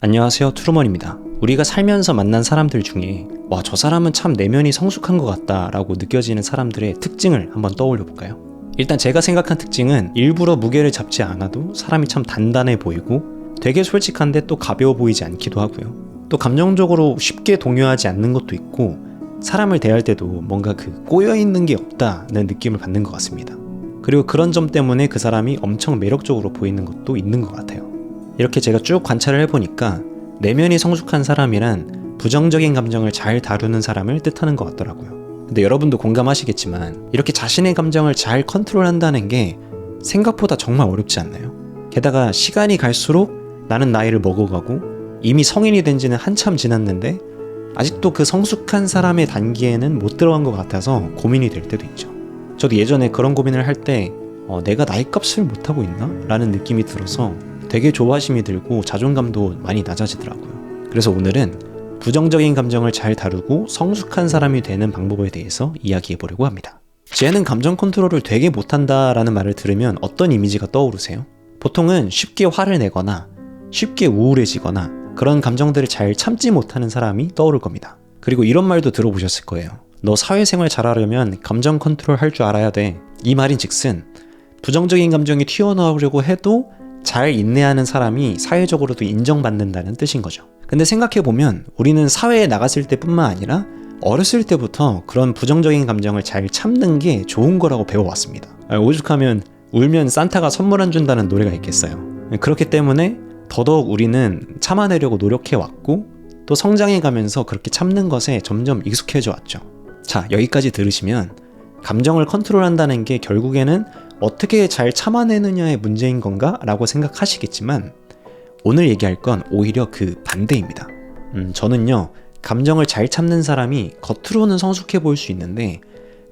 안녕하세요 트루먼입니다. 우리가 살면서 만난 사람들 중에 와 저 사람은 참 내면이 성숙한 것 같다 라고 느껴지는 사람들의 특징을 한번 떠올려 볼까요? 일단 제가 생각한 특징은 일부러 무게를 잡지 않아도 사람이 참 단단해 보이고 되게 솔직한데 또 가벼워 보이지 않기도 하고요. 또 감정적으로 쉽게 동요하지 않는 것도 있고 사람을 대할 때도 뭔가 그 꼬여 있는 게 없다는 느낌을 받는 것 같습니다. 그리고 그런 점 때문에 그 사람이 엄청 매력적으로 보이는 것도 있는 것 같아요. 이렇게 제가 쭉 관찰을 해보니까 내면이 성숙한 사람이란 부정적인 감정을 잘 다루는 사람을 뜻하는 것 같더라고요. 근데 여러분도 공감하시겠지만 이렇게 자신의 감정을 잘 컨트롤한다는 게 생각보다 정말 어렵지 않나요? 게다가 시간이 갈수록 나는 나이를 먹어가고 이미 성인이 된 지는 한참 지났는데 아직도 그 성숙한 사람의 단계에는 못 들어간 것 같아서 고민이 될 때도 있죠. 저도 예전에 그런 고민을 할때 어, 내가 나이 값을 못하고 있나? 라는 느낌이 들어서 되게 조바심이 들고 자존감도 많이 낮아지더라고요. 그래서 오늘은 부정적인 감정을 잘 다루고 성숙한 사람이 되는 방법에 대해서 이야기해 보려고 합니다. 쟤는 감정 컨트롤을 되게 못한다 라는 말을 들으면 어떤 이미지가 떠오르세요? 보통은 쉽게 화를 내거나 쉽게 우울해지거나 그런 감정들을 잘 참지 못하는 사람이 떠오를 겁니다. 그리고 이런 말도 들어보셨을 거예요. 너 사회생활 잘하려면 감정 컨트롤 할 줄 알아야 돼. 이 말인 즉슨 부정적인 감정이 튀어나오려고 해도 잘 인내하는 사람이 사회적으로도 인정받는다는 뜻인 거죠. 근데 생각해보면 우리는 사회에 나갔을 때뿐만 아니라 어렸을 때부터 그런 부정적인 감정을 잘 참는 게 좋은 거라고 배워왔습니다. 아, 오죽하면 울면 산타가 선물 안 준다는 노래가 있겠어요. 그렇기 때문에 더더욱 우리는 참아내려고 노력해왔고 또 성장해 가면서 그렇게 참는 것에 점점 익숙해져 왔죠. 자, 여기까지 들으시면 감정을 컨트롤한다는 게 결국에는 어떻게 잘 참아내느냐의 문제인 건가? 라고 생각하시겠지만 오늘 얘기할 건 오히려 그 반대입니다. 음, 저는요, 감정을 잘 참는 사람이 겉으로는 성숙해 보일 수 있는데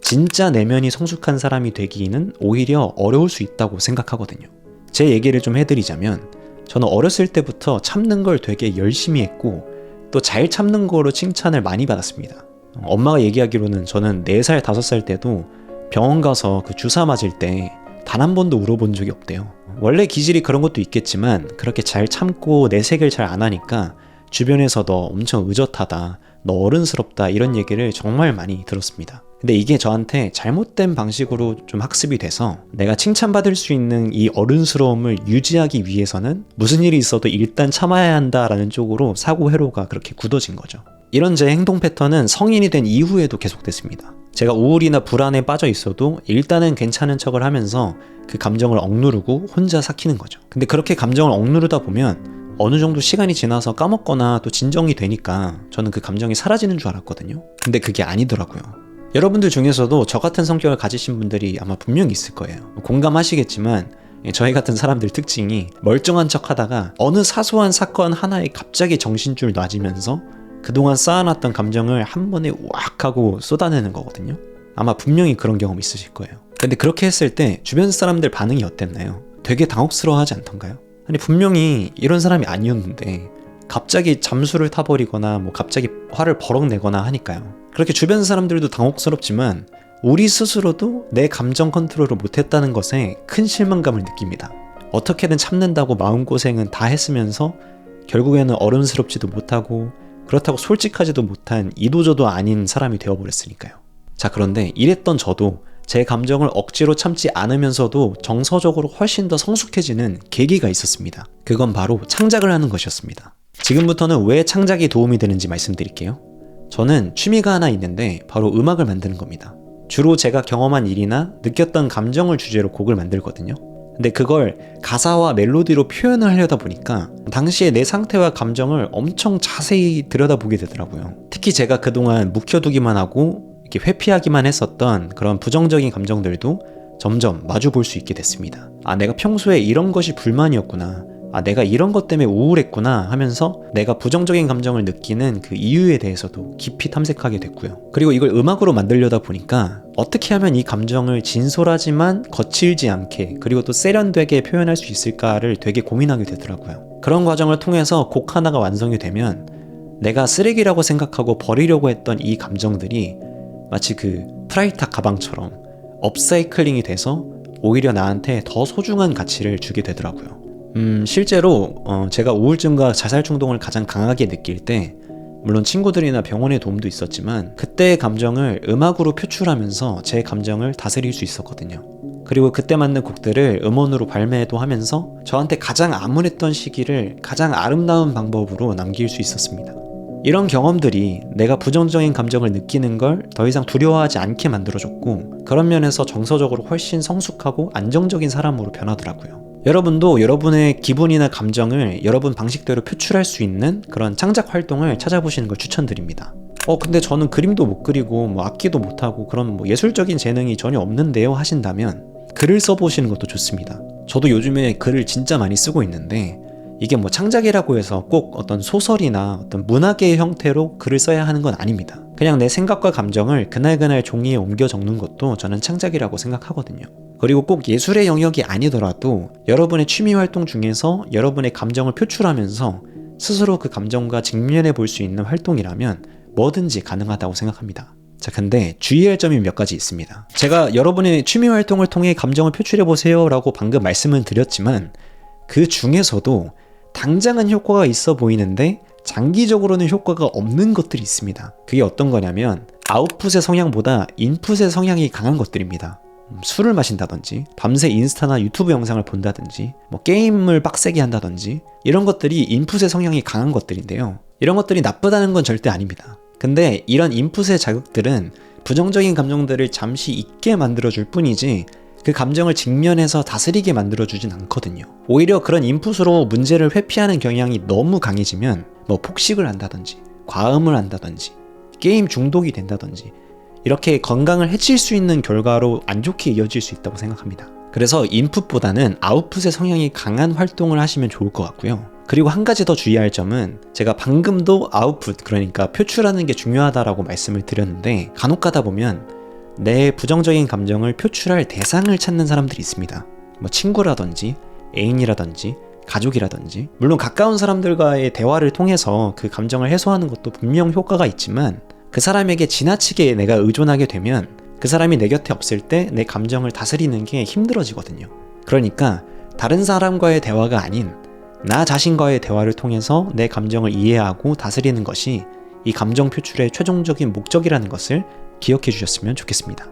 진짜 내면이 성숙한 사람이 되기는 오히려 어려울 수 있다고 생각하거든요. 제 얘기를 좀 해드리자면 저는 어렸을 때부터 참는 걸 되게 열심히 했고 또 잘 참는 거로 칭찬을 많이 받았습니다. 엄마가 얘기하기로는 저는 4살, 5살 때도 병원 가서 그 주사 맞을 때 단 한 번도 울어본 적이 없대요. 원래 기질이 그런 것도 있겠지만 그렇게 잘 참고 내색을 잘 안 하니까 주변에서 너 엄청 의젓하다, 너 어른스럽다 이런 얘기를 정말 많이 들었습니다. 근데 이게 저한테 잘못된 방식으로 좀 학습이 돼서 내가 칭찬받을 수 있는 이 어른스러움을 유지하기 위해서는 무슨 일이 있어도 일단 참아야 한다라는 쪽으로 사고 회로가 그렇게 굳어진 거죠. 이런 제 행동 패턴은 성인이 된 이후에도 계속됐습니다. 제가 우울이나 불안에 빠져 있어도 일단은 괜찮은 척을 하면서 그 감정을 억누르고 혼자 삭히는 거죠. 근데 그렇게 감정을 억누르다 보면 어느 정도 시간이 지나서 까먹거나 또 진정이 되니까 저는 그 감정이 사라지는 줄 알았거든요. 근데 그게 아니더라고요. 여러분들 중에서도 저 같은 성격을 가지신 분들이 아마 분명히 있을 거예요. 공감하시겠지만 저희 같은 사람들 특징이 멀쩡한 척 하다가 어느 사소한 사건 하나에 갑자기 정신줄 놔지면서 그동안 쌓아놨던 감정을 한 번에 왁 하고 쏟아내는 거거든요. 아마 분명히 그런 경험 있으실 거예요. 근데 그렇게 했을 때 주변 사람들 반응이 어땠나요? 되게 당혹스러워하지 않던가요? 아니 분명히 이런 사람이 아니었는데 갑자기 잠수를 타버리거나 뭐 갑자기 화를 버럭 내거나 하니까요. 그렇게 주변 사람들도 당혹스럽지만 우리 스스로도 내 감정 컨트롤을 못했다는 것에 큰 실망감을 느낍니다. 어떻게든 참는다고 마음고생은 다 했으면서 결국에는 어른스럽지도 못하고 그렇다고 솔직하지도 못한 이도저도 아닌 사람이 되어버렸으니까요. 자, 그런데 이랬던 저도 제 감정을 억지로 참지 않으면서도 정서적으로 훨씬 더 성숙해지는 계기가 있었습니다. 그건 바로 창작을 하는 것이었습니다. 지금부터는 왜 창작이 도움이 되는지 말씀드릴게요. 저는 취미가 하나 있는데 바로 음악을 만드는 겁니다. 주로 제가 경험한 일이나 느꼈던 감정을 주제로 곡을 만들거든요. 근데 그걸 가사와 멜로디로 표현을 하려다 보니까 당시에 내 상태와 감정을 엄청 자세히 들여다보게 되더라고요. 특히 제가 그동안 묵혀두기만 하고 이렇게 회피하기만 했었던 그런 부정적인 감정들도 점점 마주 볼 수 있게 됐습니다. 아, 내가 평소에 이런 것이 불만이었구나. 아, 내가 이런 것 때문에 우울했구나 하면서 내가 부정적인 감정을 느끼는 그 이유에 대해서도 깊이 탐색하게 됐고요. 그리고 이걸 음악으로 만들려다 보니까 어떻게 하면 이 감정을 진솔하지만 거칠지 않게 그리고 또 세련되게 표현할 수 있을까를 되게 고민하게 되더라고요. 그런 과정을 통해서 곡 하나가 완성이 되면 내가 쓰레기라고 생각하고 버리려고 했던 이 감정들이 마치 그 프라이타 가방처럼 업사이클링이 돼서 오히려 나한테 더 소중한 가치를 주게 되더라고요. 음, 실제로 어, 제가 우울증과 자살 충동을 가장 강하게 느낄 때 물론 친구들이나 병원의 도움도 있었지만 그때의 감정을 음악으로 표출하면서 제 감정을 다스릴 수 있었거든요. 그리고 그때 맞는 곡들을 음원으로 발매도 하면서 저한테 가장 암울했던 시기를 가장 아름다운 방법으로 남길 수 있었습니다. 이런 경험들이 내가 부정적인 감정을 느끼는 걸 더 이상 두려워하지 않게 만들어줬고 그런 면에서 정서적으로 훨씬 성숙하고 안정적인 사람으로 변하더라고요. 여러분도 여러분의 기분이나 감정을 여러분 방식대로 표출할 수 있는 그런 창작 활동을 찾아보시는 걸 추천드립니다. 어, 근데 저는 그림도 못 그리고 뭐 악기도 못 하고 그런 뭐 예술적인 재능이 전혀 없는데요 하신다면 글을 써보시는 것도 좋습니다. 저도 요즘에 글을 진짜 많이 쓰고 있는데 이게 뭐 창작이라고 해서 꼭 어떤 소설이나 어떤 문학의 형태로 글을 써야 하는 건 아닙니다. 그냥 내 생각과 감정을 그날그날 종이에 옮겨 적는 것도 저는 창작이라고 생각하거든요. 그리고 꼭 예술의 영역이 아니더라도 여러분의 취미 활동 중에서 여러분의 감정을 표출하면서 스스로 그 감정과 직면해 볼 수 있는 활동이라면 뭐든지 가능하다고 생각합니다. 자, 근데 주의할 점이 몇 가지 있습니다. 제가 여러분의 취미 활동을 통해 감정을 표출해 보세요 라고 방금 말씀을 드렸지만 그 중에서도 당장은 효과가 있어 보이는데 장기적으로는 효과가 없는 것들이 있습니다. 그게 어떤 거냐면 아웃풋의 성향보다 인풋의 성향이 강한 것들입니다. 음, 술을 마신다든지 밤새 인스타나 유튜브 영상을 본다든지 뭐 게임을 빡세게 한다든지 이런 것들이 인풋의 성향이 강한 것들인데요. 이런 것들이 나쁘다는 건 절대 아닙니다. 근데 이런 인풋의 자극들은 부정적인 감정들을 잠시 잊게 만들어줄 뿐이지 그 감정을 직면해서 다스리게 만들어주진 않거든요. 오히려 그런 인풋으로 문제를 회피하는 경향이 너무 강해지면 뭐 폭식을 한다든지 과음을 한다든지 게임 중독이 된다든지 이렇게 건강을 해칠 수 있는 결과로 안 좋게 이어질 수 있다고 생각합니다. 그래서 인풋보다는 아웃풋의 성향이 강한 활동을 하시면 좋을 것 같고요. 그리고 한 가지 더 주의할 점은 제가 방금도 아웃풋 그러니까 표출하는 게 중요하다라고 말씀을 드렸는데 간혹 가다 보면 내 부정적인 감정을 표출할 대상을 찾는 사람들이 있습니다. 뭐 친구라든지 애인이라든지 가족이라든지 물론 가까운 사람들과의 대화를 통해서 그 감정을 해소하는 것도 분명 효과가 있지만 그 사람에게 지나치게 내가 의존하게 되면 그 사람이 내 곁에 없을 때 내 감정을 다스리는 게 힘들어지거든요. 그러니까 다른 사람과의 대화가 아닌 나 자신과의 대화를 통해서 내 감정을 이해하고 다스리는 것이 이 감정 표출의 최종적인 목적이라는 것을 기억해 주셨으면 좋겠습니다.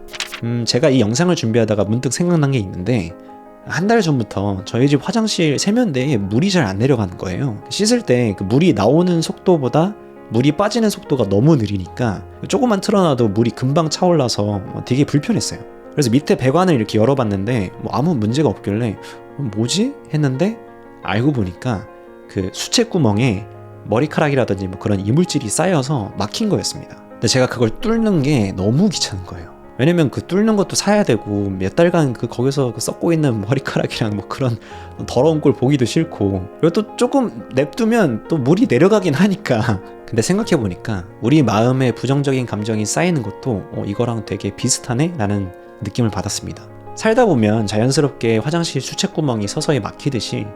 음, 제가 이 영상을 준비하다가 문득 생각난 게 있는데 한 달 전부터 저희 집 화장실 세면대에 물이 잘 안 내려가는 거예요. 씻을 때 그 물이 나오는 속도보다 물이 빠지는 속도가 너무 느리니까 조금만 틀어놔도 물이 금방 차올라서 되게 불편했어요. 그래서 밑에 배관을 이렇게 열어봤는데 뭐 아무 문제가 없길래 어, 뭐지? 했는데 알고 보니까 그 수채 구멍에 머리카락이라든지 뭐 그런 이물질이 쌓여서 막힌 거였습니다. 근데 제가 그걸 뚫는 게 너무 귀찮은 거예요. 왜냐면 그 뚫는 것도 사야 되고 몇 달간 그 거기서 그 썩고 있는 머리카락이랑 뭐 그런 더러운 꼴 보기도 싫고 그리고 또 조금 냅두면 또 물이 내려가긴 하니까 근데 생각해 보니까 우리 마음에 부정적인 감정이 쌓이는 것도 어, 이거랑 되게 비슷하네 라는 느낌을 받았습니다. 살다 보면 자연스럽게 화장실 수채구멍이 서서히 막히듯이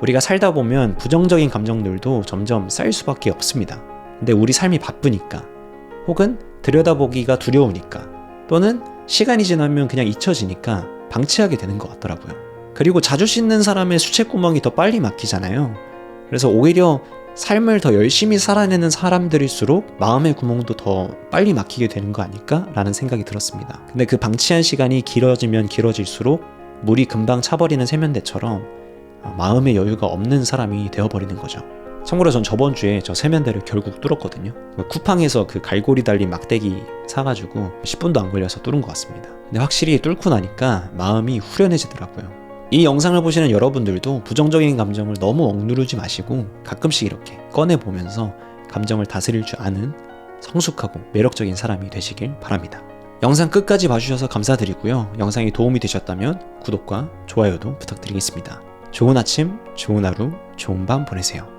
우리가 살다 보면 부정적인 감정들도 점점 쌓일 수밖에 없습니다. 근데 우리 삶이 바쁘니까 혹은 들여다보기가 두려우니까 또는 시간이 지나면 그냥 잊혀지니까 방치하게 되는 것 같더라고요. 그리고 자주 씻는 사람의 수채구멍이 더 빨리 막히잖아요. 그래서 오히려 삶을 더 열심히 살아내는 사람들일수록 마음의 구멍도 더 빨리 막히게 되는 거 아닐까라는 생각이 들었습니다. 근데 그 방치한 시간이 길어지면 길어질수록 물이 금방 차버리는 세면대처럼 마음의 여유가 없는 사람이 되어버리는 거죠. 참고로 전 저번 주에 저 세면대를 결국 뚫었거든요. 쿠팡에서 그 갈고리 달린 막대기 사가지고 10분도 안 걸려서 뚫은 것 같습니다. 근데 확실히 뚫고 나니까 마음이 후련해지더라고요. 이 영상을 보시는 여러분들도 부정적인 감정을 너무 억누르지 마시고 가끔씩 이렇게 꺼내보면서 감정을 다스릴 줄 아는 성숙하고 매력적인 사람이 되시길 바랍니다. 영상 끝까지 봐주셔서 감사드리고요. 영상이 도움이 되셨다면 구독과 좋아요도 부탁드리겠습니다. 좋은 아침, 좋은 하루, 좋은 밤 보내세요.